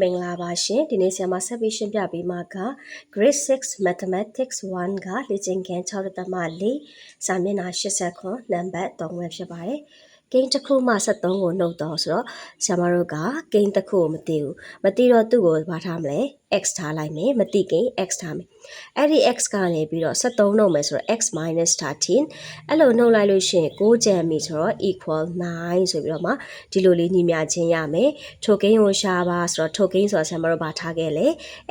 မင်္ဂလာပါရှင်ဒီနေ့ဆရာမဆက်ပြီးရှင်းပြပေးမှာက grade 6 mathematics 1ကလေ့ကျင့်ခန်း6.4စာမျက်နှာ89နံပါတ်3ဝက်ဖြစ်ပါတယ် ကိန်းတစ်ခုမှ73ကိုနှုတ်တော့ဆိုတော့ဆရာမတို့ကကိန်းတစ်ခုကိုမသိဘူးမသိတော့သူ့ကိုဘာထားမလဲ x ထားလိုက်မယ်မသိကိန်း x ထားမယ်အဲ့ဒီ x ကနေပြီးတော့73နှုတ်မယ်ဆိုတော့ x 13အဲ့လိုနှုတ်လိုက်လို့ရှိရင်6ကျန်ပြီဆိုတော့ equal 9ဆိုပြီးတော့မှဒီလိုလေးညီမျှချင်းရမယ်ထိုကိန်းကိုရှာပါဆိုတော့ထိုကိန်းဆိုတော့ဆရာမတို့ဘာထားခဲ့လဲ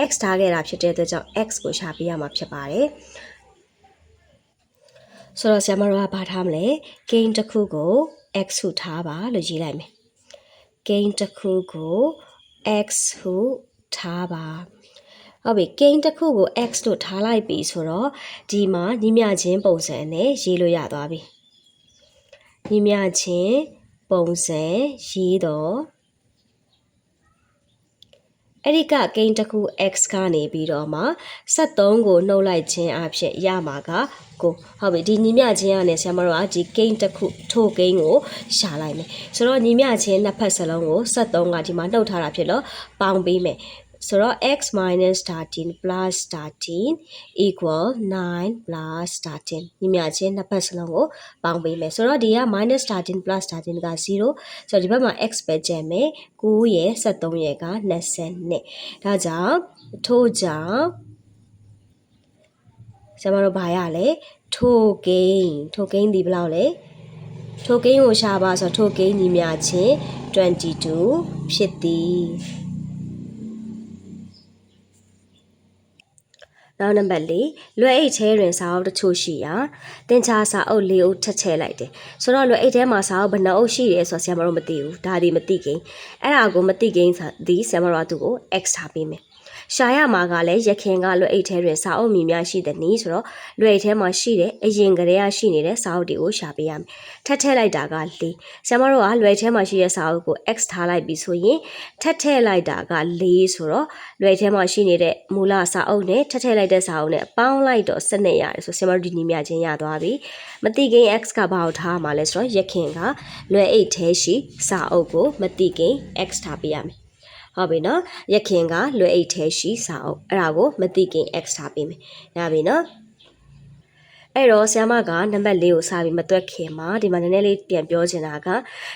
x ထားခဲ့တာဖြစ်တဲ့အတွက်ကြောင့် x ကိုရှာပေးရမှာဖြစ်ပါတယ်ဆိုတော့ဆရာမတို့ကဘာထားမလဲကိန်းတစ်ခုကို x ဟုထားပါလို့ရေးလိုက်မယ်ကိန်းတစ်ခုကို x ဟုထားပါဟုတ်ပြီကိန်းတစ်ခုကို x လို့ထားလိုက်ပြီဆိုတော့ဒီမှာညီမျှချင်းပုံစံနဲ့ရေးလို့ရသွားပြီညီမျှချင်းပုံစံရေးတော့ အဲ့ဒီကကိန်းတစ်ခု x ကနေပြီးတော့မှ73ကိုနှုတ်လိုက်ခြင်းအဖြစ်ရမှာကကိုဟုတ်ပြီဒီညီမျှချင်းကနေဆရာမတို့ကဒီကိန်းတစ်ခုထိုကိန်းကိုရှာလိုက်မယ်ဆိုတော့ညီမျှချင်းနှစ်ဖက်စလုံးကို73ကဒီမှာနှုတ်ထားတာဖြစ်လို့ပေါင်းပေးမယ် ဆိုတော့ x 13 plus 13 equal 9 plus 13ညီမျှချင်းနှစ်ဖက်စလုံးကိုပေါင်းပေးမယ်ဆိုတော့ဒီက minus 13 plus 13က0ဆိုတော့ဒီဘက်မှာ x ပဲကျန်မယ်9ရယ်73ရယ်က20ဒါကြောင့်ထို့ကြောင့်ဆရာမတို့ဘာရလဲထိုကိန်းထိုကိန်းဒီဘယ်လောက်လဲထိုကိန်းကိုရှာပါဆိုတော့ထိုကိန်းညီမျှချင်း22ဖြစ်သည် နောက်နံပါတ်၄လွယ်အိတ်ထဲတွင်စာအုပ်တချို့ရှိရာတင်ချာစာအုပ်၄အုပ်ထက်ချဲလိုက်တယ်ဆိုတော့လွယ်အိတ်ထဲမှာစာအုပ်ဘယ်နှအုပ်ရှိတယ်ဆိုတော့ဆရာမတို့မသိဘူးဒါဒီမသိကိန်းအဲ့ဒါကိုမသိကိန်းဆိုဒီဆရာမတို့ကသူ့ကို x ထားပေးမယ် ရှာရမှာကလည်းရခင်ကလွယ်အိတ်ထဲတွင်စာအုပ်မီများရှိတဲ့နည်းဆိုတော့လွယ်အိတ်ထဲမှာရှိတဲ့အရင်ကတည်းကရှိနေတဲ့စာအုပ်တွေကိုရှာပေးရမယ်ထပ်ထည့်လိုက်တာက၄ဆရာမတို့ကလွယ်ထဲမှာရှိတဲ့စာအုပ်ကို x ထားလိုက်ပြီဆိုရင်ထပ်ထည့်လိုက်တာက၄ဆိုတော့လွယ်ထဲမှာရှိနေတဲ့မူလစာအုပ်နဲ့ထပ်ထည့်လိုက်တဲ့စာအုပ်နဲ့ပေါင်းလိုက်တော့စနစ်ရတယ်ဆိုဆရာမတို့ဒီနည်းများချင်းရသွားပြီမတိကိန်း x ကဘာကိုထားမှာလဲဆိုတော့ရခင်ကလွယ်အိတ်ထဲရှိစာအုပ်ကိုမတိကိန်း x ထားပေးရမယ် ဟုတ်ပြီနော်ရခင်ကလွယ်အိတ်ထဲရှိစာအုပ်အဲ့ဒါကိုမတိခင် x ထားပေးမယ်ရပြီနော်အဲ့တော့ဆ iam ကနံပါတ်၄ကိုစာပြီးမတွက်ခင်မှာဒီမှာနည်းနည်းလေးပြန်ပြောချင်တာက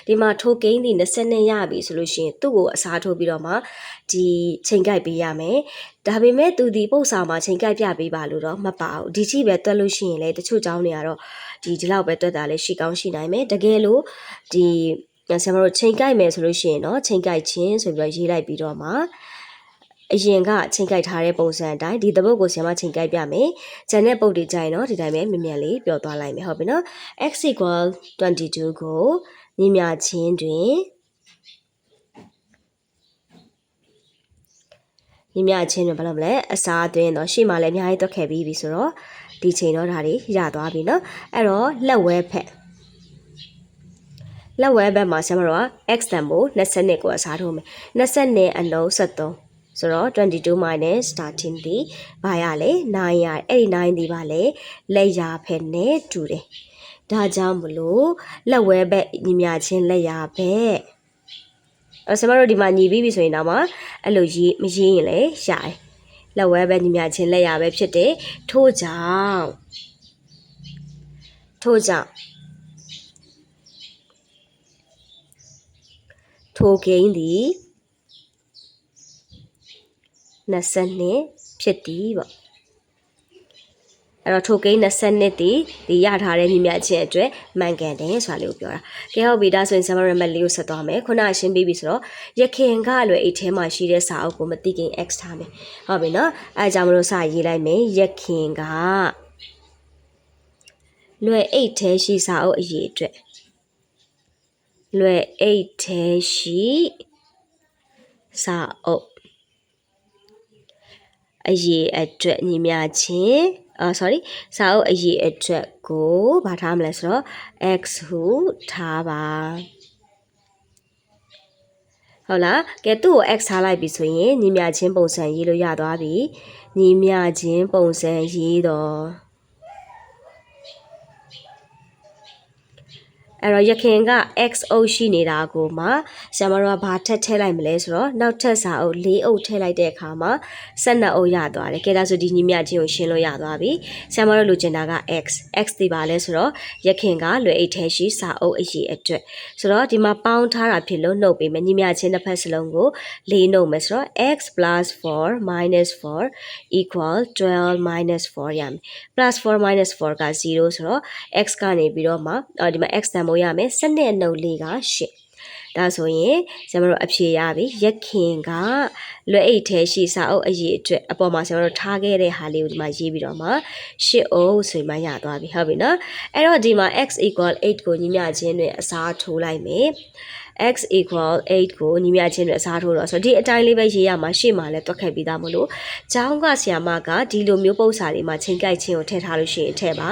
ဒီမှာထိုကိန်းဒီ20ရပြီဆိုလို့ရှိရင်သူ့ကိုအစားထိုးပြီးတော့မှဒီချိန်ကြိုက်ပေးရမယ်ဒါပေမဲ့သူဒီပုတ်စာမှာချိန်ကြိုက်ပြပေးပါလို့တော့မပါဘူးဒီချိပဲတွက်လို့ရှိရင်လေတချို့เจ้าတွေကတော့ဒီဒီလောက်ပဲတွက်တာလည်းရှိကောင်းရှိနိုင်မယ်တကယ်လို့ဒီ ဆရာမတို့ချိန်ကြိုက်မယ်ဆိုလို့ရှိရင်တော့ချိန်ကြိုက်ခြင်းဆိုပြီးတော့ရေးလိုက်ပြီးတော့မှအရင်ကချိန်ကြိုက်ထားတဲ့ပုံစံအတိုင်းဒီသဘောကိုဆရာမချိန်ကြိုက်ပြမယ်။ဂျန်တဲ့ပုတ်တွေကြိုင်တော့ဒီတိုင်းပဲမြင်မြန်လေးပြောသွားလိုက်မယ်ဟုတ်ပြီနော်။ x equal 22ကိုညီမျှခြင်းတွင်ညီမျှခြင်းတွင်ဘာလို့မလဲအစားသွင်းတော့ရှေ့မှာလည်းအများကြီးတွက်ခဲ့ပြီးပြီဆိုတော့ဒီချိန်တော့ဒါတွေရသွားပြီနော်။အဲ့တော့လက်ဝဲဖက် လက်ဝဲဘက်မှာဆရာမတို့က x တန်ဖို့22ကိုအစားထိုးမယ်22အလုံး73ဆိုတော့22 minus 13ဒီဘာရလဲ9ရအဲ့ဒီ9ဒီဘာလဲလက်ရဖက်နဲ့တူတယ်ဒါကြောင့်မလို့လက်ဝဲဘက်ညီမြချင်းလက်ရဘက်အဲဆရာမတို့ဒီမှာညီပြီးပြီဆိုရင်တော့မှအဲ့လိုရေးမရေးရင်လည်းရတယ်လက်ဝဲဘက်ညီမြချင်းလက်ရပဲဖြစ်တယ်ထို့ကြောင့်ထို့ကြောင့် ထိုဂိမ်းသည်22ဖြစ်သည်ပေါ့အဲ့တော့ထိုကိန်း22တည်ဒီရထားတဲ့မြမြချင်းအတွက်မှန်ကန်တယ်ဆိုတာလေးကိုပြောတာကဲဟုတ်ပြီဒါဆိုရင် summary map လေးကိုဆက်သွားမယ်ခုနရှင်းပြီးပြီဆိုတော့ရခင်ကလွယ်အိတ်ထဲမှာရှိတဲ့စာအုပ်ကိုမသိခင် x ထားမယ်ဟုတ်ပြီနော်အဲကြောင့်မလို့စာရေးလိုက်မယ်ရခင်ကလွယ်အိတ်ထဲရှိစာအုပ်အရေးအတွက် လွယ်အိတ်ထဲရှိစာအုပ်အရေးအတွက်ညီမျှချင်းအာ sorry စာအုပ်အရေးအတွက်ကိုဘာထားမလဲဆိုတော့ x ဟုထားပါဟုတ်လားကဲသူ့ကို x ထားလိုက်ပြီဆိုရင်ညီမျှချင်းပုံစံရေးလို့ရသွားပြီညီမျှချင်းပုံစံရေးတော့ အဲ့တော့ရခင်က x အုပ်ရှိနေတာကိုမှဆရာမတို့ကဘာထက်ထည့်လိုက်မလဲဆိုတော့နောက်ထပ်စာအုပ်၄အုပ်ထည့်လိုက်တဲ့အခါမှာ12အုပ်ရသွားတယ်ကဲဒါဆိုဒီညီမျှချင်းကိုရှင်းလို့ရသွားပြီဆရာမတို့လိုချင်တာက x x ဒီပါလဲဆိုတော့ရခင်ကလွယ်အိတ်ထဲရှိစာအုပ်အရေးအတွက်ဆိုတော့ဒီမှာပေါင်းထားတာဖြစ်လို့နှုတ်ပေးမယ်ညီမျှချင်းတစ်ဖက်စလုံးကို၄နှုတ်မယ်ဆိုတော့ x 4 4 equal 12 4ရမယ် plus 4 minus 4က0ဆိုတော့ x ကနေပြီးတော့မှအော်ဒီမှာ x တန်ဖိုးရမယ်စနစ်အနှုတ်လေးက8ဒါဆိုရင်ကျွန်တော်တို့အဖြေရပြီရခင်ကလွယ်အိတ်ထဲရှိစာအုပ်အရေးအတွက်အပေါ်မှာကျွန်တော်တို့ထားခဲ့တဲ့ဟာလေးကိုဒီမှာရေးပြီးတော့မှ8အုပ်ဆိုမှရသွားပြီဟုတ်ပြီနော်အဲ့တော့ဒီမှာ x 8ကိုညီမျှချင်းတွေအစားထိုးလိုက်မယ် x equal 8ကိုညီမျှချင်းတွေအစားထိုးတော့ဆိုတော့ဒီအတိုင်းလေးပဲရေးရမှာရှေ့မှာလည်းတွက်ခဲ့ပြီးသားမလို့ကျောင်းကဆရာမကဒီလိုမျိုးပုံစံတွေမှာချိန်ကြိုက်ခြင်းကိုထည့်ထားလို့ရှိရင်ထည့်ပါ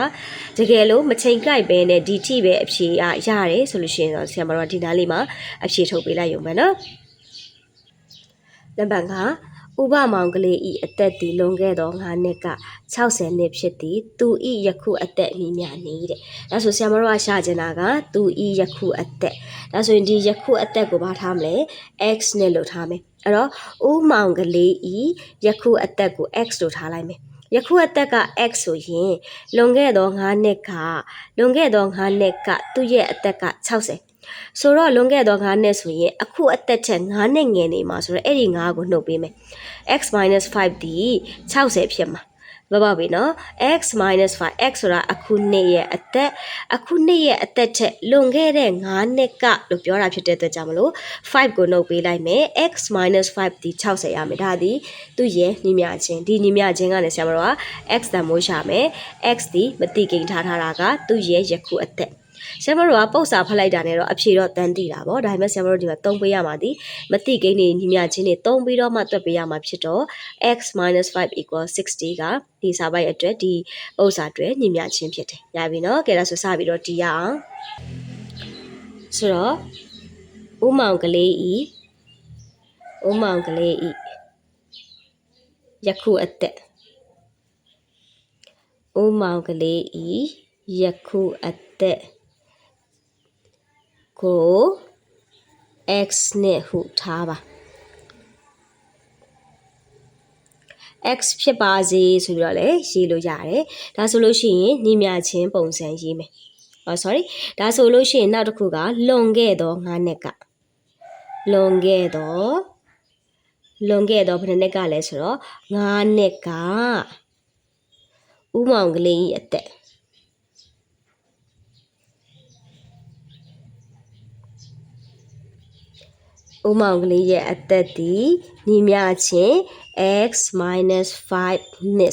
တကယ်လို့မချိန်ကြိုက်ပဲနဲ့ဒီထိပဲအဖြေအရတယ်ဆိုလို့ရှိရင်တော့ဆရာမတို့ကဒီနားလေးမှာအဖြေထုတ်ပေးလိုက်ရုံပဲနော်နံပါတ်5 ဥပမောင်ကလေးဤအသက်တည် လွန်ခဲ့သော9နှစ်က60နှစ်ဖြစ်သည် သူဤယခုအသက်မြည်မြနေတဲ့ဒါဆိုဆရာမတို့ကရှာကျင်တာကသူဤယခုအသက်ဒါဆိုရင်ဒီယခုအသက်ကိုဘာထားမလဲ x နဲ့လို့ထားမယ်အဲ့တော့ဥမောင်ကလေးဤယခုအသက်ကို x လို့ထားလိုက်မယ်ယခုအသက်က x ဆိုရင်လွန်ခဲ့သော9နှစ်ကလွန်ခဲ့သော9နှစ်ကသူ့ရဲ့အသက်က60 ဆိုတော့လွန်ခဲ့သော9နှစ်ဆိုရင်အခုအသက်ချက်9နှစ်ငယ်နေမှာဆိုတော့အဲ့ဒီ9ကိုနှုတ်ပေးမယ် x 5ဒီ60ဖြစ်မှာမပါပြီနော် x 5 x ဆိုတာအခုနှစ်ရဲ့အသက်အခုနှစ်ရဲ့အသက်ချက်လွန်ခဲ့တဲ့9နှစ်ကလို့ပြောတာဖြစ်တဲ့အတွက်ကြောင့်မလို့5ကိုနှုတ်ပေးလိုက်မယ် x 5ဒီ60ရမယ်ဒါဒီသူ့ရဲ့ညီမျှချင်းဒီညီမျှချင်းကလည်းဆရာမတော်က x တန်မိုးရှာမယ် x ဒီမတိကိန်းထားထားတာကသူ့ရဲ့ယခုအသက် ဆရာမတို့ကပုတ်စာဖတ်လိုက်တာနဲ့တော့အဖြေတော့တန်းတည်တာပေါ့ဒါပေမဲ့ဆရာမတို့ဒီမှာသုံးပေးရမှာဒီမတိကိန်းနေညီမျှချင်းတွေသုံးပြီးတော့မှတွက်ပေးရမှာဖြစ်တော့ x 5 equal 60ကဒီစာပိုက်အတွက်ဒီပုတ်စာအတွက်ညီမျှချင်းဖြစ်တယ်ရပြီနော်ကဲဒါဆိုစပြီးတော့တီးရအောင်ဆိုတော့ဥမောင်ကလေးဤဥမောင်ကလေးဤယခုအသက်ဥမောင်ကလေးဤယခုအသက် ကို x နဲ့ဟုထားပါ x ဖြစ်ပါစေဆိုပြီးတော့လည်းရေးလို့ရတယ်ဒါဆိုလို့ရှိရင်ညီမျှချင်းပုံစံရေးမယ်ဟော sorry ဒါဆိုလို့ရှိရင်နောက်တစ်ခုကလွန်ခဲ့သော9နှစ်ကလွန်ခဲ့သောလွန်ခဲ့သောဘယ်နှစ်ကလဲဆိုတော့9နှစ်ကဥမောင်ကလေးကြီးအသက် ဥမောင်ကလေးရဲ့အသက်ဒီညီမျှချင်း x 5နှစ်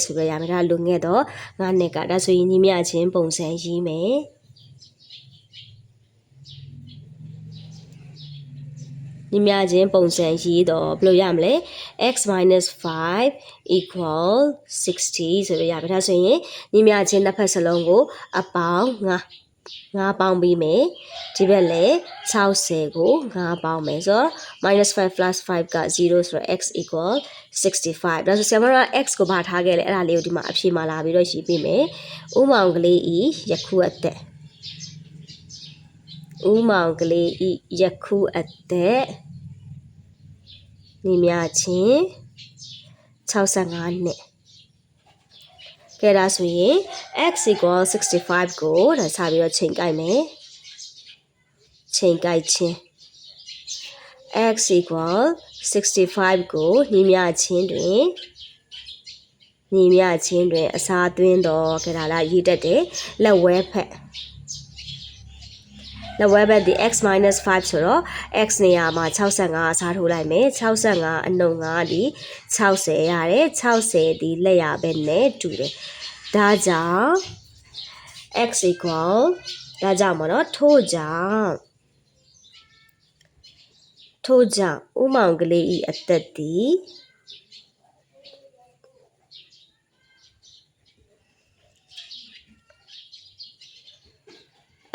ဆိုရရမယ်ဒါလွန်ခဲ့တော့9နှစ်ကဒါဆိုရင်ညီမျှချင်းပုံစံရေးမယ်ညီမျှချင်းပုံစံရေးတော့ဘယ်လိုရမလဲ x 5 equal 60ဆိုရရမယ်ဒါဆိုရင်ညီမျှချင်းတစ်ဖက်စလုံးကိုအပေါင်း9 5ပေါင်းပြီးမယ်ဒီဘက်လည်း60ကို5ပေါင်းမယ်ဆိုတော့ -5 plus 5က0ဆိုတော့ x equal 65ဒါဆိုဆရာမတို့က x ကိုဘာထားခဲ့လဲအဲ့ဒါလေးကိုဒီမှာအဖြေမှာလာပြီးတော့ရေးပေးမယ်ဥမောင်ကလေးဤယခုအသက်ဥမောင်ကလေးဤယခုအသက်ညီမချင်း65နှစ် ကဲဒါဆိုရင် x equal 65ကိုဒါစပြီးတော့ချိန်ကြိုက်မယ်ချိန်ကြိုက်ခြင်း x equal 65ကိုညီမျှချင်းတွင်ညီမျှချင်းတွင် အစားသွင်းတော့ကြတာလားရေးတတ်တယ်လက်ဝဲဖက် လက်ဝဲဘက်ဒီ x 5ဆိုတော့ x နေရာမှာ65အစားထိုးလိုက်မယ်65အနှုတ်5ဒီ60ရတယ်60ဒီလက်ရဘက်နဲ့တူတယ်ဒါကြောင့် x equal ဒါကြောင့်မနော်ထို့ကြောင့်ထို့ကြောင့်ဥမောင်ကလေးဤအသက်သည်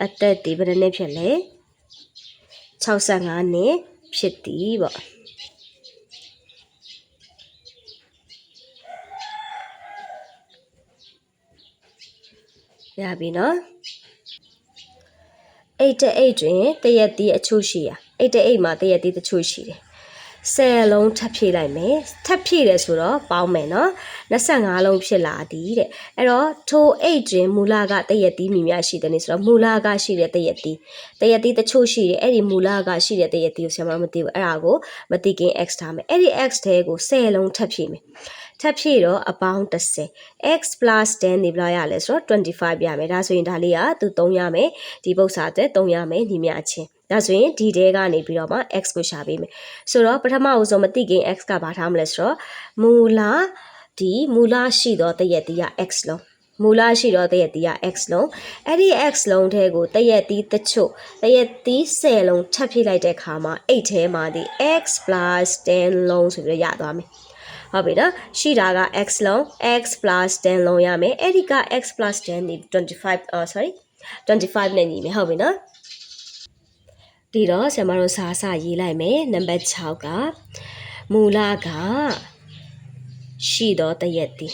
အသက်ဒီဘယ်နှစ်ဖြစ်လဲ65နှစ်ဖြစ်သည်ပေါ့ရပြီနော်အိတ်တဲ့အိတ်တွင်တရက်တီးအချို့ရှိရာအိတ်တဲ့အိတ်မှာတရက်တီးတချို့ရှိတယ် ဆယ်လုံးထပ်ဖြည့်လိုက်မယ်ထပ်ဖြည့်တယ်ဆိုတော့ပေါင်းမယ်နော်25လုံးဖြစ်လာသည်တဲ့အဲ့တော့ထိုအိတ်တွင်မူလကတရက်တီးမိများရှိတယ်နေဆိုတော့မူလကရှိတဲ့တရက်တီးတရက်တီးတချို့ရှိတယ်အဲ့ဒီမူလကရှိတဲ့တရက်တီးကိုဆရာမမသိဘူးအဲ့ဒါကိုမသိခင် x ထားမယ်အဲ့ဒီ x ထဲကို10လုံးထပ်ဖြည့်မယ်ထပ်ဖြည့်တော့အပေါင်း30 x 10နေဘလောက်ရလဲဆိုတော့25ရမယ်ဒါဆိုရင်ဒါလေးကသူ3ရမယ်ဒီပု္ပ္ပစာအတွက်3ရမယ်ညီမချင်း ဒါဆိုရင်ဒီတဲကနေပြီးတော့မှ x ကိုရှာပေးမယ်ဆိုတော့ပထမအဆုံးမသိခင် x ကဘာထားမလဲဆိုတော့မူလဒီမူလရှိသောတရက်တီးက x လုံးမူလရှိတော့တရက်တီးက x လုံးအဲ့ဒီ x လုံးထဲကိုတရက်တီးတချို့တရက်တီး10လုံးထပ်ဖြည့်လိုက်တဲ့အခါမှာ8ထဲမှာဒီ x 10လုံးဆိုပြီးတော့ရသွားမယ်ဟုတ်ပြီနော်ရှိတာက x လုံး x 10လုံးရမယ်အဲ့ဒီက x 10ဒီ25 oh sorry 25နဲ့ညီမယ်ဟုတ်ပြီနော် ဒီတော့ဆရာမတို့စာစရေးလိုက်မယ်နံပါတ်6ကမူလကရှိတော့တရက်တီ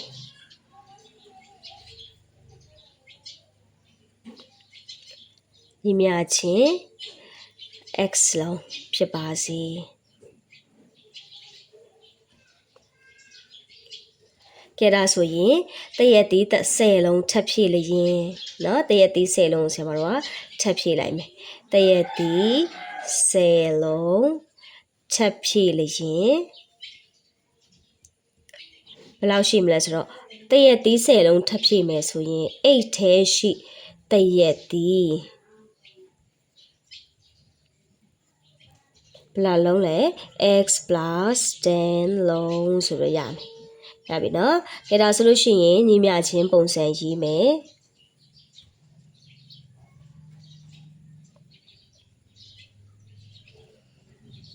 ညီမြချင်း x လုံးဖြစ်ပါစေကဲဒါဆိုရင်တရက်တီးသက်10လုံးထပ်ဖြည့်လျင်เนาะတရက်တီး10လုံးဆရာမတို့ကထပ်ဖြည့်လိုက်မယ် တရက်တီး10လုံးထပ်ဖြည့်လျင်ဘယ်လောက်ရှိမလဲဆိုတော့တရက်တီး10လုံးထပ်ဖြည့်မယ်ဆိုရင်8ထဲရှိတရက်တီးဘယ်လောက်လုံးလဲ x 10လုံးဆိုတော့ရမယ်ရပြီနော်။ကြဒါဆိုလို့ရှိရင်ညီမြချင်းပုံစံရေးမယ်။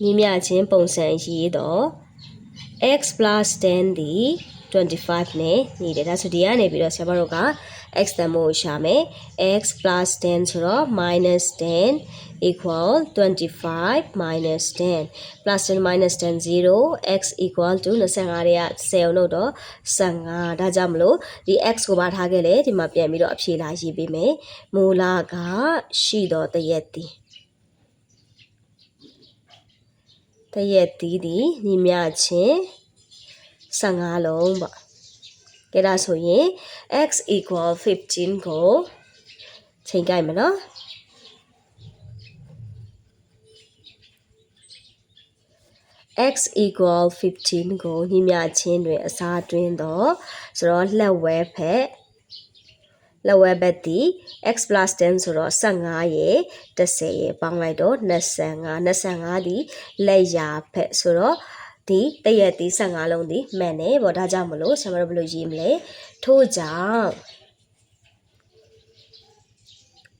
ညီမြချင်းပုံစံရေးတော့ x 10ဒီ25နဲ့ညီတယ်ဒါဆိုဒီကနေပြီးတော့ဆရာမတို့က x တန်မို့ရှာမယ် x 10ဆိုတော့ -10 equal 25 minus 10 plus 10 minus 10 0 x equal to 25ရဲ့10လို့တော့15ဒါကြောင့်မလို့ဒီ x ကိုပါထားခဲ့လေဒီမှာပြန်ပြီးတော့အဖြေလာရေးပေးမယ်မူလကရှိတော့တရက်တည် တရက်တည်ဒီညီမြချင်း15လုံးပေါ့ကဲဒါဆိုရင် x equal 15ကိုချိန်ကြိုက်မနော် x equal 15ကိုညှိမြချင်းတွင်အစားတွင်းတော့ဆိုတော့လက်ဝဲဖက် လက်ဝဲဘက်ဒီ x 10ဆိုတော့15ရေ30ရေပေါင်းလိုက်တော့25 25ဒီလက်ရာဖက်ဆိုတော့ဒီတရက်ဒီ15လုံးဒီမှန်တယ်ဗောဒါကြောင့်မလို့ဆရာမတို့ဘယ်လိုရေးမလဲထို့ကြောင့်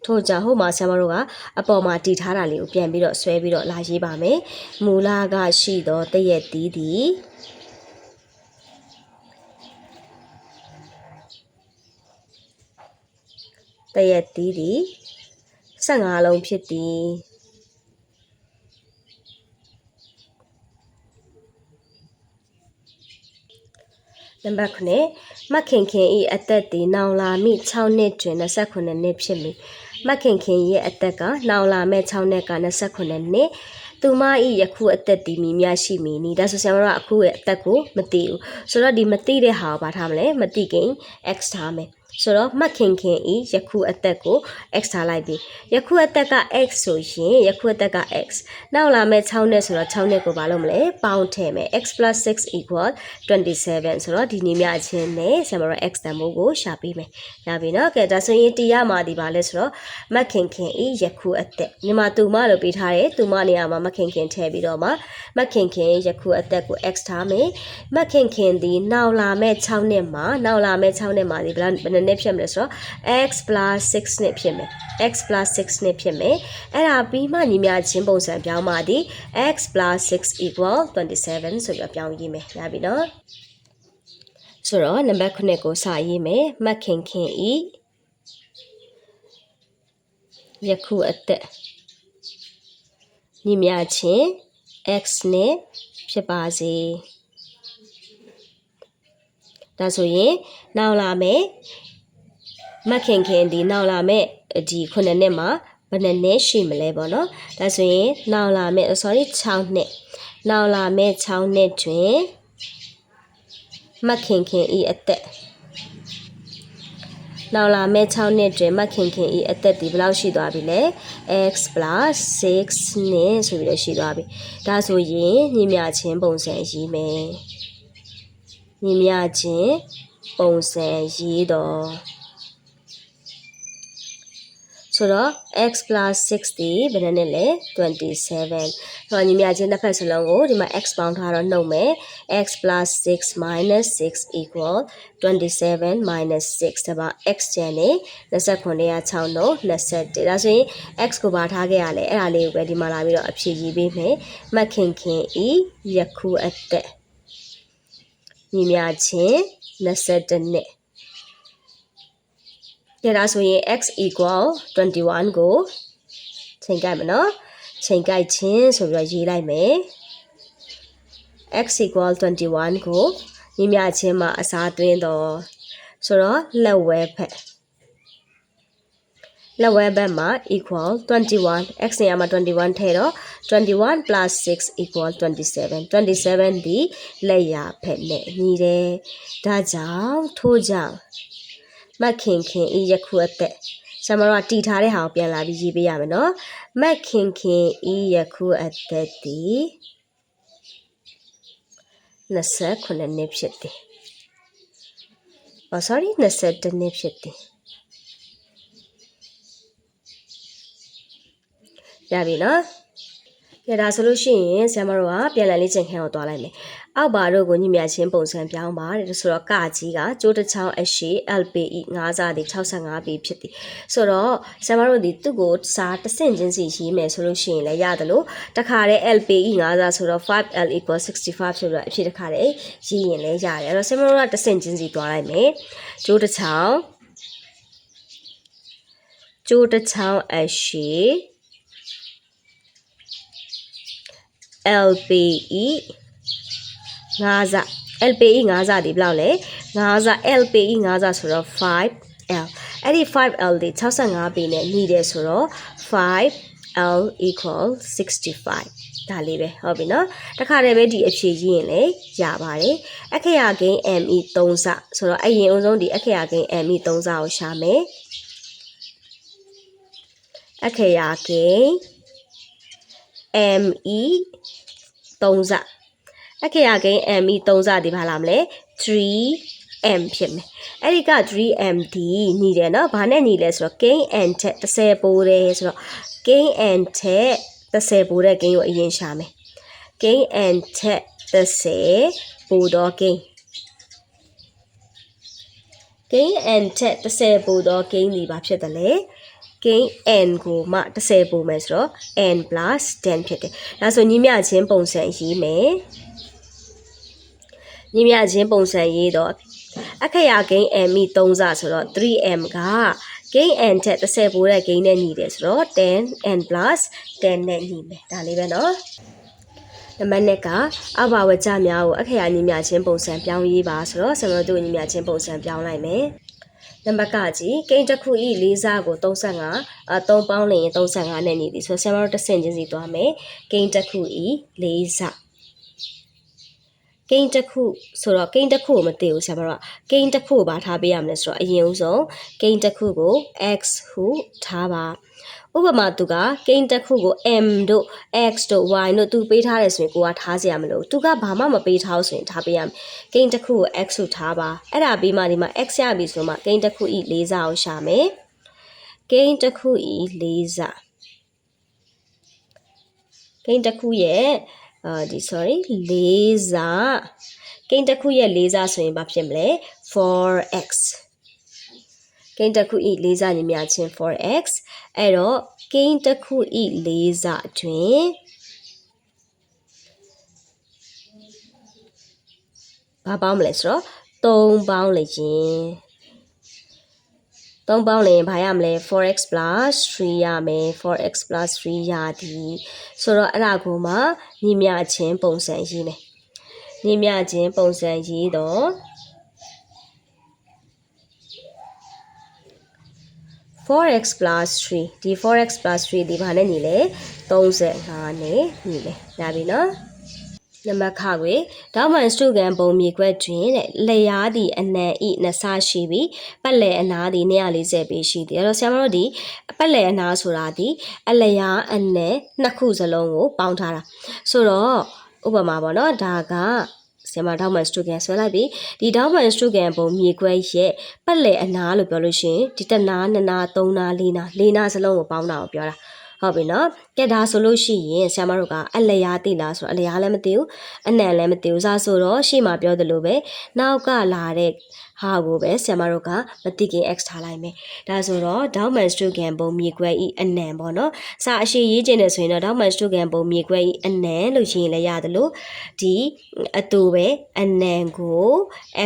ထို့ကြောင့်ဟိုမှာဆရာမတို့ကအပေါ်မှာတည်ထားတာလေးကိုပြန်ပြီးတော့ဆွဲပြီးတော့လာရေးပါမယ်မူလကရှိသောတရက်တီးသည် တရက်တီးသည်15လုံးဖြစ်သည်နံပါတ်9မခင်ခင်ဤအသက်သည်နောင်လာမိ6နှစ်တွင်29နှစ်ဖြစ်မည်မခင်ခင်ရဲ့အသက်ကနောင်လာမဲ့6နှစ်က29နှစ်သူမဤယခုအသက်ဒီမိများရှိမည်နီဒါဆိုဆရာမတို့ကအခုရဲ့အသက်ကိုမသိဘူးဆိုတော့ဒီမသိတဲ့ဟာကိုဘာထားမလဲမသိခင် x ထားမယ် ဆိုတော့မှတ်ခင်ခင်ဤယခုအသက်ကို x ထားလိုက်ပြီယခုအသက်က x ဆိုရင်ယခုအသက်က x နောက်လာမဲ့6နဲ့ဆိုတော့6နဲ့ကိုဘာလုပ်မလဲပေါင်းထည့်မယ် x 6 equal 27ဆိုတော့ဒီနေမြအချင်းနဲ့ဆရာမတို့ x တန်ဖိုးကိုရှာပေးမယ်ရပြီနော်ကဲဒါဆိုရင်တီရမှာဒီပါလဲဆိုတော့မှတ်ခင်ခင်ဤယခုအသက်ညီမသူမလို့ပေးထားတယ်သူမနေရာမှာမှတ်ခင်ခင်ထည့်ပြီးတော့မှမှတ်ခင်ခင်ယခုအသက်ကို x ထားမယ်မှတ်ခင်ခင်ဒီနောက်လာမဲ့6နဲ့မှာနောက်လာမဲ့6နဲ့မှာဒီဘယ်ဘယ်နှစ်ဖြစ်မလဲဆိုတော့ x 6နဲ့ဖြစ်မယ် x 6နဲ့ဖြစ်မယ်အဲ့ဒါပြီးမှညီမချင်းပုံစံပြောင်းမှဒီ x 6 equal 27ဆိုပြီးပြောင်းရေးမယ်ရပြီနော်ဆိုတော့နံပါတ်9ကိုစရေးမယ်မှတ်ခင်ခင်ဤယခုအသက်ညီမချင်း x နဲ့ဖြစ်ပါစေဒါဆိုရင် နောက်လာမယ် မခင်ခင်ဒီနောက်လာမဲ့ဒီခုနှစ်နှစ်မှာဘယ်နှစ်နှစ်ရှိမလဲပေါ့နော်ဒါဆိုရင်နောက်လာမယ့် sorry 6နှစ်နောက်လာမယ့်6နှစ်တွင်မခင်ခင်ဤအသက်နောက်လာမယ့်6နှစ်တွင်မခင်ခင်ဤအသက်ဒီဘယ်လောက်ရှိသွားပြီလဲ x 6နဲ့ဆိုပြီးတော့ရှိသွားပြီဒါဆိုရင်ညီမျှချင်းပုံစံရေးမယ်ညီမျှချင်းပုံစံရေးတော့ ဆိုတော့ x 60ဘယ်နဲ့လဲ27ဆိုတော့ညီမချင်းတစ်ဖက်စလုံးကိုဒီမှာ x ပေါင်းထားတော့နှုတ်မယ် x 6 6 equal 27 6ဒါပါ x ကျန်နေ29ရ6နှုတ်21ဒါဆိုရင် x ကိုပါထားခဲ့ရလဲအဲ့ဒါလေးကိုပဲဒီမှာလာပြီးတော့အဖြေရေးပေးမယ်မခင်ခင်ဤယခုအသက်ညီမချင်း22နှစ် ကြဒါဆိုရင် x equal 21ကိုချိန်ကြိုက်မနော်ချိန်ကြိုက်ချင်းဆိုပြီးတော့ရေးလိုက်မယ် x equal 21ကိုညီမျှချင်းမှာအစားသွင်းတော့ဆိုတော့လက်ဝဲဖက်လက်ဝဲဘက်မှာ equal 21 x နေရာမှာ21ထည့်တော့21 plus 6 equal 27 27ဒီလက်ရဖက်နဲ့ညီတယ်ဒါကြောင့်ထို့ကြောင့် မခင်ခင်ဤယခုအသက်ဆရာမတို့ကတီထားတဲ့ဟာကိုပြန်လာပြီးရေးပေးရမယ်နော်မခင်ခင်ဤယခုအသက်ဒီ29နှစ်ဖြစ်တယ်။ Oh sorry 22နှစ်ဖြစ်တယ်။ရပြီနော်။ ကြဒါဆိုလို့ရှိရင်ဆရာမတို့ကပြန်လည်လေးချိန်ခန်းကိုတွားလိုက်မယ်။အောက်ပါတို့ကိုညမြချင်းပုံစံပြောင်းပါတဲ့ဆိုတော့ကကြီးကကျိုးတစ်ချောင်းအရှိ LPE 9စာသည်65ပြီဖြစ်သည်။ဆိုတော့ဆရာမတို့ဒီသူ့ကိုစာတဆင့်ချင်းစီရေးမယ်ဆိုလို့ရှိရင်လည်းရတယ်လို့တခါတည်း LPE 9စာဆိုတော့ 5L = 65ဆိုတော့အဖြစ်တခါတည်းရေးရင်လည်းရတယ်။အဲ့တော့ဆရာမတို့ကတဆင့်ချင်းစီတွားလိုက်မယ်။ကျိုးတစ်ချောင်းကျိုးတစ်ချောင်းအရှိ LPE 5စ LPE 5စဒီဘယ်လောက်လဲ5စ LPE 5စဆိုတော့ 5L အဲ့ဒီ 5L ဒီ65ပေနဲ့ညီတယ်ဆိုတော့ 5L equal 65ဒါလေးပဲဟုတ်ပြီနော်တခါတည်းပဲဒီအဖြေကြီးရင်လည်းရပါတယ်အခရာကိန်း ME 3စဆိုတော့အရင်အဆုံးဒီအခရာကိန်း ME 3စကိုရှာမယ်အခရာကိန်း ME 3စအခရာကိန်း ME 3စဒီဘာလာမလဲ 3M ဖြစ်မယ်အဲ့ဒီက 3M ဒီညီတယ်နော်ဘာနဲ့ညီလဲဆိုတော့ gain and ထက်30ပိုးတယ်ဆိုတော့ gain and ထက်30ပိုးတဲ့ gain ကိုအရင်ရှာမယ် gain and ထက်30ပိုးတော့ gain gain and ထက်30ပိုးတော့ gain ဒီဘာဖြစ်တယ်လဲ gain n ကိုမှ30ပို့မယ်ဆိုတော့ n 10ဖြစ်တယ်။ဒါဆိုညီမျှချင်းပုံစံရေးမယ်။ညီမျှချင်းပုံစံရေးတော့အခရာ gain m မိ3စဆိုတော့ 3m က gain n ထက်30ပို့တဲ့ gain နဲ့ညီတယ်ဆိုတော့ 10n 10နဲ့ညီမယ်။ဒါလေးပဲနော်။နံပါတ်1ကအဘဝကြများကိုအခရာညီမျှချင်းပုံစံပြောင်းရေးပါဆိုတော့ဆမတို့ညီမျှချင်းပုံစံပြောင်းလိုက်မယ်။ နံပါတ်ကကြီးကိန်းတစ်ခုဤလေးစားကို35အ3ပေါင်းလျင်35နဲ့ညီသည်ဆိုတော့ဆရာမတို့တစ်ဆင့်ချင်းစီသွားမယ်ကိန်းတစ်ခုဤလေးစားကိန်းတစ်ခုဆိုတော့ကိန်းတစ်ခုကိုမသိဘူးဆရာမတို့ကကိန်းတစ်ခုကိုပါထားပေးရမလဲဆိုတော့အရင်ဦးဆုံးကိန်းတစ်ခုကို x ဟုထားပါ ဥပမာသူကကိန်းတစ်ခုကို m တို့ x တို့ y တို့သူပေးထားတယ်ဆိုရင်ကိုကထားစရာမလိုသူကဘာမှမပေးထားဆိုရင်ထားပေးရမယ်ကိန်းတစ်ခုကို x ဆိုထားပါအဲ့ဒါပြီးမှဒီမှာ x ရပြီဆိုမှကိန်းတစ်ခုဤလေးစားကိုရှာမယ်ကိန်းတစ်ခုဤလေးစားကိန်းတစ်ခုရဲ့အာဒီ sorry လေးစားကိန်းတစ်ခုရဲ့လေးစားဆိုရင်ဘာဖြစ်မလဲ 4x ကိန်းတစ်ခုဤလေးစားညီမြချင်း 4x အဲ့တော့ကိန်းတစ်ခုဤလေးစားအတွင်ဘာပေါင်းမလဲဆိုတော့3ပေါင်းလိုက်ရင်3ပေါင်းလရင်ဘာရမလဲ 4x 3ရမယ် 4x 3ရသည်ဆိုတော့အဲ့ဒါကိုမှညီမျှချင်းပုံစံရေးမယ်ညီမျှချင်းပုံစံရေးတော့ 4x 3ဒီ 4x 3ဒီဘာနဲ့ညီလဲ35နဲ့ညီလဲရပြီနော်နံပါတ်ခခွေဒေါက်မန်စတုကန်ပုံမြေခွက်တွင်တဲ့လျားသည့်အနံဤနှစ်ဆရှိပြီးပတ်လည်အနားသည်140ပေရှိသည်အဲ့တော့ဆရာမတို့ဒီပတ်လည်အနားဆိုတာဒီအလျားအနံနှစ်ခုစလုံးကိုပေါင်းထားတာဆိုတော့ဥပမာပေါ့နော်ဒါက ဆရာမဒေါက်မန်စတုကန်ဆွဲလိုက်ပြီဒီဒေါက်မန်စတုကန်ပုံမြေခွက်ရဲ့ပတ်လည်အနားလို့ပြောလို့ရှိရင်ဒီတစ်နားနှစ်နားသုံးနားလေးနားလေးနားစလုံးကိုပေါင်းတာကိုပြောတာဟုတ်ပြီနော်ကဲဒါဆိုလို့ရှိရင်ဆရာမတို့ကအလျားသိလားဆိုတော့အလျားလည်းမသိဘူးအနံလည်းမသိဘူးစားဆိုတော့ရှေ့မှာပြောသလိုပဲနောက်ကလာတဲ့ ဟာကိုပဲဆရာမတို့ကမသိခင် x ထားလိုက်မယ်ဒါဆိုတော့ Dauman Strogan ပုံမြေခွဲဤအနံပေါ့နော်စာအရှိရေးခြင်းနဲ့ဆိုရင်တော့ Dauman Strogan ပုံမြေခွဲဤအနံလို့ရှိရင်လည်းရတယ်လို့ဒီအတူပဲအနံကို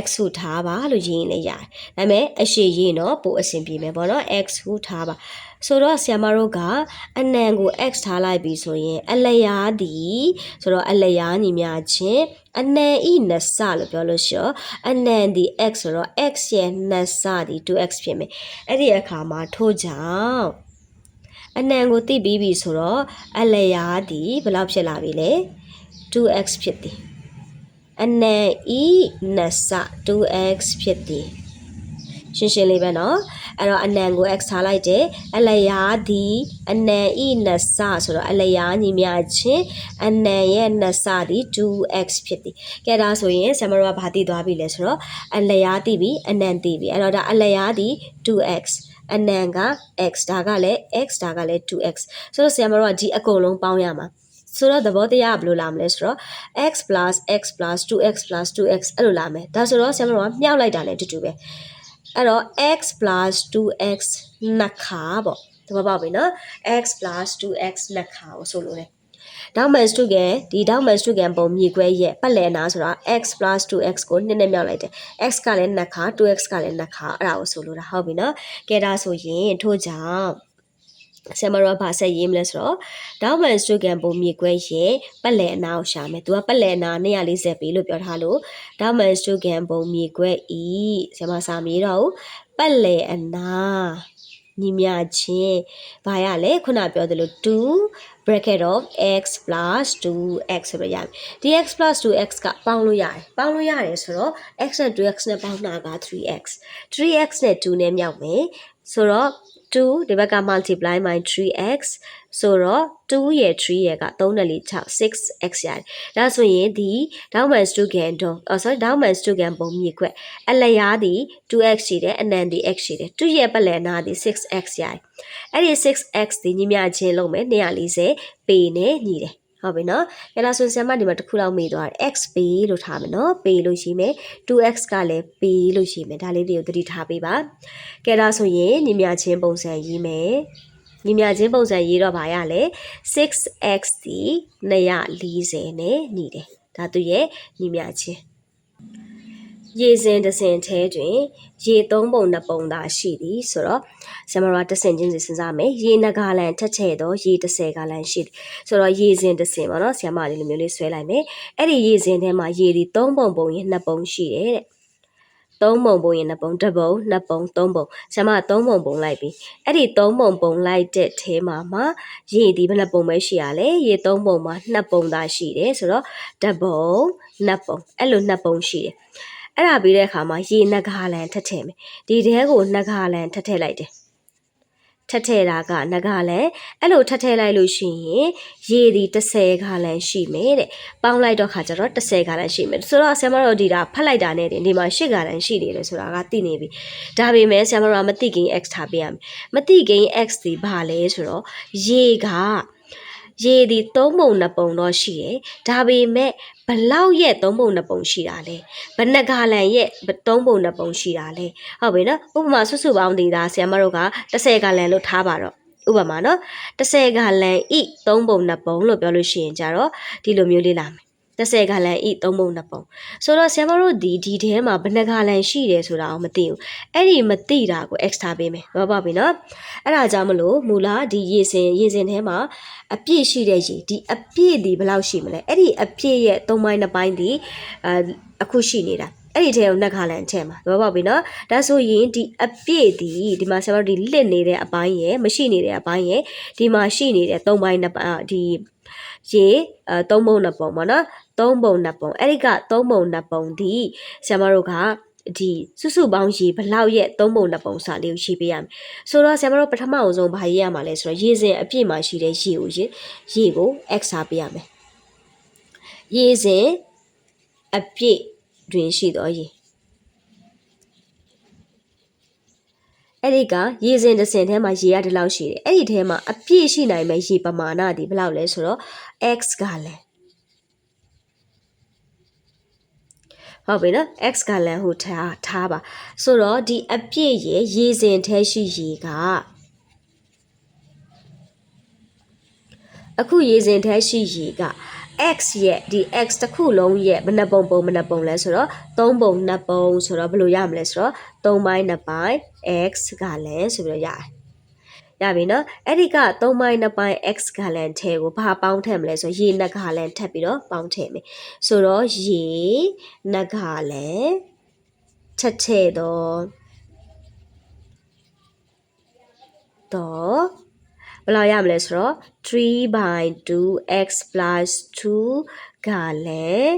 x ဟုထားပါလို့ရေးရင်လည်းရတယ်ဒါပေမဲ့အရှိရေးတော့ပိုအဆင်ပြေမယ်ပေါ့နော် x ဟုထားပါ ဆိုတော့ဆီယမတို့ကအနံကို x ထားလိုက်ပြီဆိုရင် အလျားသည်ဆိုတော့အလျားညီမျှချင်းအနံဤနစလို့ပြောလို့ရှိရောအနံဒီ x ဆိုတော့ x ရဲ့နစဒီ 2x ဖြစ်မယ်အဲ့ဒီအခါမှာထို့ကြောင့်အနံကိုသိပြီးပြီဆိုတော့အလျားဒီဘယ်လောက်ဖြစ်လာပြီလဲ 2x ဖြစ်သည်အနံဤနစ 2x ဖြစ်သည် ရှင်းရှင်းလေးပဲနော်အဲ့တော့အနံကို x ထားလိုက်တယ်အလျားသည်အနံဤနစဆိုတော့အလျားညီမြချင်းအနံရဲ့နစသည် 2x ဖြစ်သည်ကဲဒါဆိုရင်ဆမ်မရောကဘာသိသွားပြီလဲဆိုတော့အလျားသိပြီအနံသိပြီအဲ့တော့ဒါအလျားသည် 2x အနံက x ဒါကလည်း x ဒါကလည်း 2x ဆိုတော့ဆရာမတို့ကဒီအကုန်လုံးပေါင်းရမှာဆိုတော့သဘောတရားဘယ်လိုလာမလဲဆိုတော့ x x 2x 2x အဲ့လိုလာမယ်ဒါဆိုတော့ဆရာမတို့ကမြှောက်လိုက်တာလည်းတူတူပဲ အဲ့တော့ x 2x နှစ်ခါပေါ့သဘောပေါက်ပြီနော် x 2x နှစ်ခါကိုဆိုလို့လေဒေါက်မန်စတုကန်ဒီဒေါက်မန်စတုကန်ပုံမြေခွဲရဲ့ပတ်လည်နာဆိုတာ x 2x ကိုနှစ်နဲ့မြောက်လိုက်တယ် x ကလည်းနှစ်ခါ 2x ကလည်းနှစ်ခါအဲ့ဒါကိုဆိုလို့တာဟုတ်ပြီနော်ကဲဒါဆိုရင်ထို့ကြောင့် ဆရာမတော်ကဘာဆက်ရေးမလဲဆိုတော့ဒေါက်မန်စတုကန်ပုံမြေခွဲရဲ့ပတ်လည်အနာကိုရှာမယ်သူကပတ်လည်အနာ140ပြီလို့ပြောထားလို့ဒေါက်မန်စတုကန်ပုံမြေခွဲဤဆရာမစာမြေတော့ပတ်လည်အနာညီမျှချင်းဘာရလဲခုနပြောသလို2 bracket of x 2x ဆိုရရမယ်ဒီ x 2x ကပေါင်းလို့ရတယ်ပေါင်းလို့ရတယ်ဆိုတော့ x နဲ့ 2x နဲ့ပေါင်းတာက 3x 3x နဲ့2နဲ့မြောက်မယ်ဆိုတော့ 2ဒီဘက်က multiply by 3x ဆိုတော့2ရဲ့3ရဲ့က3နဲ့4 6 6x ရတယ်ဒါဆိုရင်ဒီ Dauman Stugan တော့ oh sorry Dauman Stugan ပုံမြည်ခွက်အလျားဒီ 2x ရှိတယ်အနံဒီ x ရှိတယ်2ရဲ့ပတ်လည်နာဒီ 6x ရတယ်အဲ့ဒီ 6x ဒီညီမျှချင်းလုံးမယ်240ပေနဲ့ညီတယ် ဟုတ်ပြီနော်။အဲဒါဆိုဆရာမဒီမှာတစ်ခုလောက်မေးသွားတယ် x ပေလို့ထားမယ်နော်။ပေလို့ရှိမယ် 2x ကလည်းပေလို့ရှိမယ်ဒါလေးတွေကိုသတိထားပေးပါ။ကဲဒါဆိုရင်ညီမျှချင်းပုံစံရေးမယ်။ညီမျှချင်းပုံစံရေးတော့ဗာရလဲ 6x ဒီ240နဲ့ညီတယ်။ဒါသူရဲ့ညီမျှချင်း ရေစဉ်တစ်စင်ထဲတွင်ရေသုံးပုံနှစ်ပုံသာရှိသည်ဆိုတော့ဆရာမတော်တစ်စင်ချင်းစီစဉ်းစားမယ်ရေနဂါလန်ထက်ချဲ့တော့ရေ30ဂါလန်ရှိသည်ဆိုတော့ရေစဉ်တစ်စင်ပေါ့နော်ဆရာမလေးလိုမျိုးလေးဆွဲလိုက်မယ်အဲ့ဒီရေစဉ်ထဲမှာရေဒီ3ပုံပုံရင်2ပုံရှိတယ်တဲ့သုံးပုံပုံရင်နှစ်ပုံတစ်ပုံနှစ်ပုံသုံးပုံဆရာမသုံးပုံပုံလိုက်ပြီအဲ့ဒီသုံးပုံပုံလိုက်တဲ့ထဲမှာမှရေဒီဘယ်နှပုံပဲရှိရလဲရေသုံးပုံမှာနှစ်ပုံသာရှိတယ်ဆိုတော့တစ်ပုံနှစ်ပုံအဲ့လိုနှစ်ပုံရှိတယ် အဲ့ဒါပြီးတဲ့အခါမှာရေနဂါလန်ထက်ထည့်မယ်ဒီတဲကိုနဂါလန်ထက်ထည့်လိုက်တယ်ထက်ထဲတာကငကလည်းအဲ့လိုထက်ထဲလိုက်လို့ရှိရင်ရေဒီ30ခါလန်ရှိမယ်တဲ့ပေါင်းလိုက်တော့ခါကျတော့30ခါလန်ရှိမယ်ဆိုတော့ဆရာမတို့ဒီတာဖတ်လိုက်တာနဲ့ဒီမှာ8ခါလန်ရှိနေတယ်ဆိုတာကသိနေပြီဒါပေမဲ့ဆရာမတို့ကမသိခင် x ထားပေးရမယ်မသိခင် x ဒီဘာလဲဆိုတော့ရေကရေဒီ3ပုံ2ပုံတော့ရှိတယ်ဒါပေမဲ့ ဘလောက်ရဲ့3ပုံ2ပုံရှိတာလဲဘယ်နှဂါလန်ရဲ့3ပုံ2ပုံရှိတာလဲဟုတ်ပြီနော်ဥပမာဆွတ်ဆွပေါင်းတည်တာဆရာမတို့က30ဂါလန်လို့ထားပါတော့ဥပမာနော်30ဂါလန်ဤ3ပုံ2ပုံလို့ပြောလို့ရှိရင်ကြတော့ဒီလိုမျိုးလေးလာမယ် 30ဂါလန်ဤ3ပုံ2ပုံဆိုတော့ဆရာမတို့ဒီဒီထဲမှာဘယ်နှဂါလန်ရှိတယ်ဆိုတာကိုမသိဘူးအဲ့ဒီမသိတာကို extra ပေးမယ်ဟုတ်ပါပြီနော်အဲ့ဒါကြောင့်မလို့မူလာဒီရေစင်ရေစင်ထဲမှာအပြည့်ရှိတဲ့ရေဒီအပြည့်ဒီဘယ်လောက်ရှိမလဲအဲ့ဒီအပြည့်ရဲ့3ပိုင်း2ပိုင်းဒီအအခုရှိနေတာအဲ့ဒီထဲကိုနှက်ခါလန်ထဲမှာသဘောပေါက်ပြီနော်ဒါဆိုရင်ဒီအပြည့်ဒီဒီမှာဆရာမတို့ဒီလစ်နေတဲ့အပိုင်းရယ်မရှိနေတဲ့အပိုင်းရယ်ဒီမှာရှိနေတဲ့၃ပိုင်းနှစ်ပိုင်းဒီ ရေအဲ၃ပုံနှစ်ပုံပေါ့နော်၃ပုံနှစ်ပုံအဲ့ဒီက၃ပုံနှစ်ပုံဒီဆရာမတို့ကဒီစုစုပေါင်းရေဘလောက်ရဲ့၃ပုံနှစ်ပုံစာလေးကိုရှိပေးရမယ်ဆိုတော့ဆရာမတို့ပထမအဆုံးဘာရေးရမှာလဲဆိုတော့ရေစဉ်အပြည့်မှာရှိတဲ့ရေကိုရေရေကို x စားပေးရမယ်ရေစဉ်အပြည့်တွင်ရှိတော့ရေ အဲ့ဒီကရေစဉ်တစ်စင်ထဲမှာရေရဒီလောက်ရှိတယ်အဲ့ဒီထဲမှာအပြည့်ရှိနိုင်မဲ့ရေပမာဏဒီဘယ်လောက်လဲဆိုတော့ x ကလည်းဟုတ်ပြီနော် x ကလည်းဟိုထားထားပါဆိုတော့ဒီအပြည့်ရေရေစဉ်ထဲရှိရေကအခုရေစဉ်ထဲရှိရေက x ရဲ့ဒီ x တစ်ခုလုံးရဲ့ဘယ်နှပုံပုံဘယ်နှပုံလဲဆိုတော့3ပုံ2ပုံဆိုတော့ဘယ်လိုရမလဲဆိုတော့3ပိုင်း2ပိုင်း x ကလည်းဆိုပြီးတော့ရတယ်ရပြီနော်အဲ့ဒီက3ပိုင်း2ပိုင်း x ဂါလန်ထဲကိုဘာပေါင်းထည့်မလဲဆိုရေနှစ်ဂါလန်ထပ်ပြီးတော့ပေါင်းထည့်မယ်ဆိုတော့ရေနှစ်ဂါလန်ထပ်ထည့်တော့တော့ ဘယ်လောက်ရမလဲဆိုတော့3 by 2x 2ဂါလန်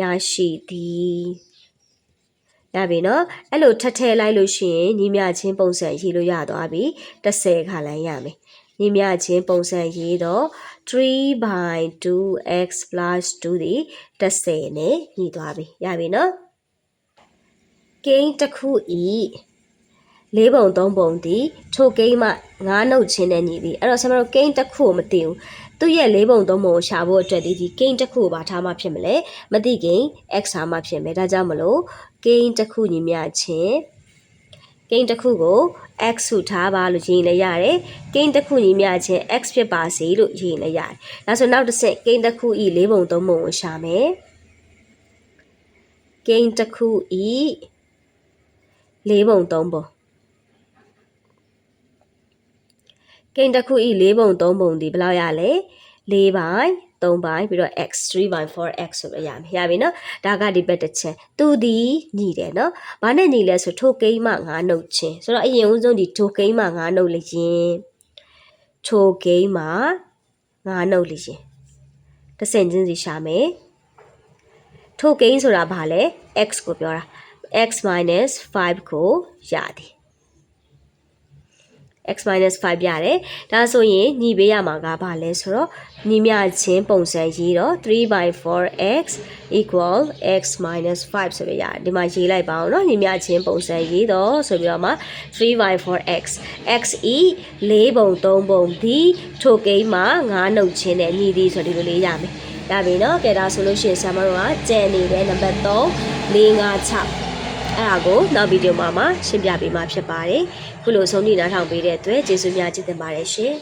ရရှိသည်ရပြီနော်အဲ့လိုထပ်ထည့်လိုက်လို့ရှိရင်ညီမချင်းပုံစံရေးလို့ရသွားပြီ30ခါလမ်းရမယ်ညီမချင်းပုံစံရေးတော့3 by 2x 2ဒီ30နဲ့ညီသွားပြီရပြီနော်ကိန်းတစ်ခုဤ လေးပုံသုံးပုံဒီထိုကိန်းမှငါးနှုတ်ချင်းနဲ့ညီသည်အဲ့တော့ဆရာမတို့ကိန်းတစ်ခုကိုမသိဘူးသူ့ရဲ့လေးပုံသုံးပုံကိုရှာဖို့အတွက်ဒီဒီကိန်းတစ်ခုကိုပါထားမှဖြစ်မလဲမသိကိန်း x ထားမှဖြစ်မယ်ဒါကြောင့်မလို့ကိန်းတစ်ခုညီမျှချင်းကိန်းတစ်ခုကို x ဟုထားပါလို့ရေးလည်းရတယ်ကိန်းတစ်ခုညီမျှချင်း x ဖြစ်ပါစေလို့ရေးလည်းရတယ်ဒါဆိုနောက်တစ်ဆင့်ကိန်းတစ်ခုဤလေးပုံသုံးပုံကိုရှာမယ်ကိန်းတစ်ခုဤလေးပုံသုံးပုံ ကိန်းတစ်ခုဤ၄ပုံ၃ပုံဒီဘယ်လောက်ရလဲ၄ပိုင်း3ပိုင်းပြီးတော့ x 3 by 4x ဆိုပြီးရမယ်ရပြီနော်ဒါကဒီဘက်တစ်ချက်သူဒီညီတယ်နော်ဘာနဲ့ညီလဲဆိုထိုကိန်းမှငါးနှုတ်ချင်းဆိုတော့အရင်ဦးဆုံးဒီထိုကိန်းမှငါးနှုတ်လျင်ထိုကိန်းမှငါးနှုတ်လျင်တစ်စင်ချင်းစီရှာမယ်ထိုကိန်းဆိုတာဘာလဲ x ကိုပြောတာ x 5ကိုရသည် x 5ရတယ်ဒါဆိုရင်ညီပေးရမှာကဘာလဲဆိုတော့ညီမျှချင်းပုံစံရေးတော့3/4x equal x 5ဆိုပြီးရတယ်ဒီမှာရေးလိုက်ပါအောင်เนาะညီမျှချင်းပုံစံရေးတော့ဆိုပြီးတော့မှ 3/4x x e 4ပုံ3ပုံဒီထိုကိန်းမှာ9နှုတ်ချင်းနဲ့ညီသည်ဆိုဒီလိုလေးရမယ်ရပြီเนาะကဲဒါဆိုလို့ရှိရင်ဆရာမတို့ကကျန်နေတဲ့နံပါတ်3 4 5 6အဲ့ဒါကိုနောက်ဗီဒီယိုမှာမှရှင်းပြပေးမှာဖြစ်ပါတယ် ခုလိုဆုံးဖြတ်နားထောင်ပေးတဲ့အတွက်ကျေးဇူးများကြီးတင်ပါတယ်ရှင်